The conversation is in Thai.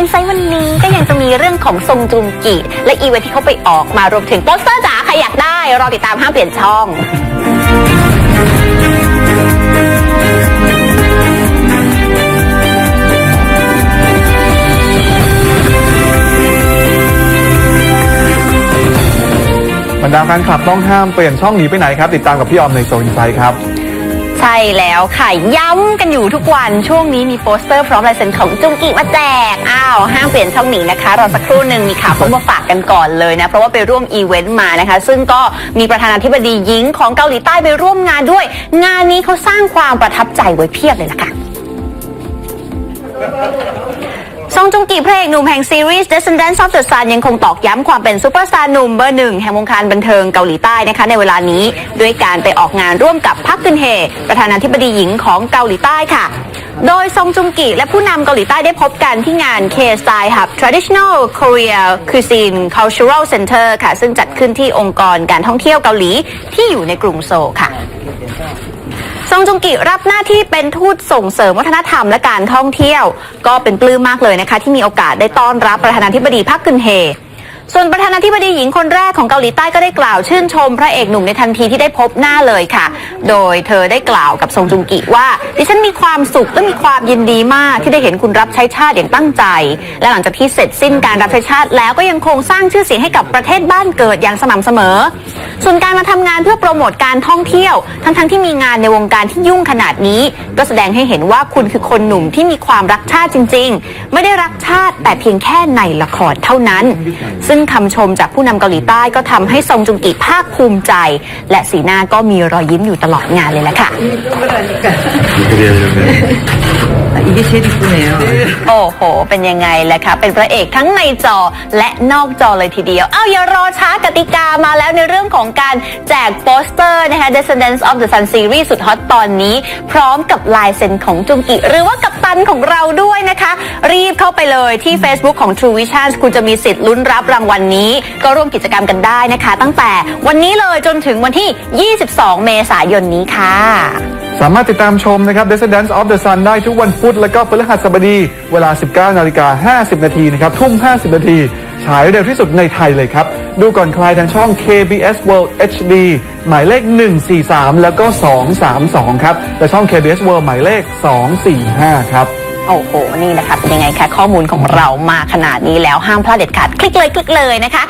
ินไซต์วันนี้ก็ยังจะมีเรื่องของซงจุงกิและอีเวนท์ที่เขาไปออกมารวมถึงโปสเตอร์จ๋าใครอยากได้ รอติดตามห้ามเปลี่ยนช่องบรรดาแฟนคลับต้องห้ามเปลี่ยนช่องหนีไปไหนครับ ติดตามกับพี่ออมในโซนไซด์ครับ ใช่แล้วค่ะย้ำกันอยู่ทุกวันช่วงนี้มีโปสเตอร์พร้อมลายเซ็นของจุงกิมาแจกอ้าวห้ามเปลี่ยนช่องหนีนะคะรอสักครู่หนึ่งมีข่าวเพิ่งมาฝากกันก่อนเลยนะ เพราะว่าไปร่วมอีเวนต์มานะคะ ซึ่งก็มีประธานาธิบดีหญิงของเกาหลีใต้ไปร่วมงานด้วย งานนี้เขาสร้างความประทับใจไว้เพียบเลยล่ะค่ะ งจุงกีพระเอกหนุ่มแห่งซีรีส์ Descendants of the Sun ยังคงตอกย้ำความเป็นซูเปอร์สตาร์หนุ่มเบอร์หนึ่งแห่งวงการบันเทิงเกาหลีใต้นะคะในเวลานี้ ด้วยการไปออกงานร่วมกับพักกึนเฮ ประธานาธิบดีหญิงของเกาหลีใต้ค่ะ โดยซงจุงกีและผู้นำเกาหลีใต้ได้พบกันที่งาน K-Style Hub Traditional Korea Cuisine Cultural Center ค่ะ ซึ่งจัดขึ้นที่องค์กรการท่องเที่ยวเกาหลีที่อยู่ในกรุงโซลค่ะ ซงจุงกิรับหน้าที่เป็นทูตส่งเสริมวัฒนธรรมและการท่องเที่ยว ก็เป็นปลื้มมากเลยนะคะ ที่มีโอกาสได้ต้อนรับประธานาธิบดีพักกึนเฮ ส่วนประธานาธิบดีหญิงคนแรกของเกาหลีใต้ก็ได้กล่าวชื่นชมพระเอกหนุ่มในทันทีที่ได้พบหน้าเลยค่ะ โดยเธอได้กล่าวกับซงจุงกิว่า ดิฉันมีความสุขและมีความยินดีมากที่ได้เห็นคุณรับใช้ชาติอย่างตั้งใจ และหลังจากที่เสร็จสิ้นการรับใช้ชาติแล้วก็ยังคงสร้างชื่อเสียงให้กับประเทศบ้านเกิดอย่างสม่ำเสมอ ส่วนการมาทำงานเพื่อโปรโมทการท่องเที่ยว ทั้งๆที่มีงานในวงการที่ยุ่งขนาดนี้ ก็แสดงให้เห็นว่าคุณคือคนหนุ่มที่มีความรักชาติจริง ๆ ไม่ได้รักชาติแต่เพียงแค่ในละครเท่านั้น ซึ่งคำชมจากผู้นำเกาหลีใต้ก็ทำให้ทรงจุงกิภาคภูมิใจ และสีหน้าก็มีรอยยิ้มอยู่ตลอดงานเลยละค่ะ 이게 제일 이쁘네요. โอ้โห เป็นยังไงแหละคะ เป็นพระเอกทั้งในจอและนอกจอเลยทีเดียว เอาอย่ารอช้ากติกามาแล้วในเรื่องของ การแจกโปสเตอร์นะคะ Descendants of the Sun Series สุดฮอตตอนนี้ พร้อมกับลายเซ็นของจุงกิ หรือว่ากับตันของเราด้วยนะคะ รีบเข้าไปเลยที่ Facebook ของ True Vision คุณจะมีสิทธิ์ลุ้นรับรางวัลนนี้ ก็ร่วมกิจกรรมกันได้นะคะ ตั้งแต่วันนี้เลยจนถึงวันที่ 22 เมษายนนี้ค่ะสามารถติดตามชมนะครับ Descendants of the Sun ได้ทุกวันพุธและก็พฤหัสบดี เวลา 19 นาฬิกา 50 นาทีนะครับ ทุ่ม 50 นาที ฉายเร็วที่สุดในไทยเลยครับ ดูก่อนใครทางช่อง KBS World HD หมายเลข 143 แล้วก็ 232 ครับ และช่อง KBS World หมายเลข 245 ครับ โอ้โห นี่นะคะเป็นยังไงคะข้อมูลของเรามาขนาดนี้แล้วห้ามพลาดเด็ดขาด คลิกเลย คลิกเลยนะคะ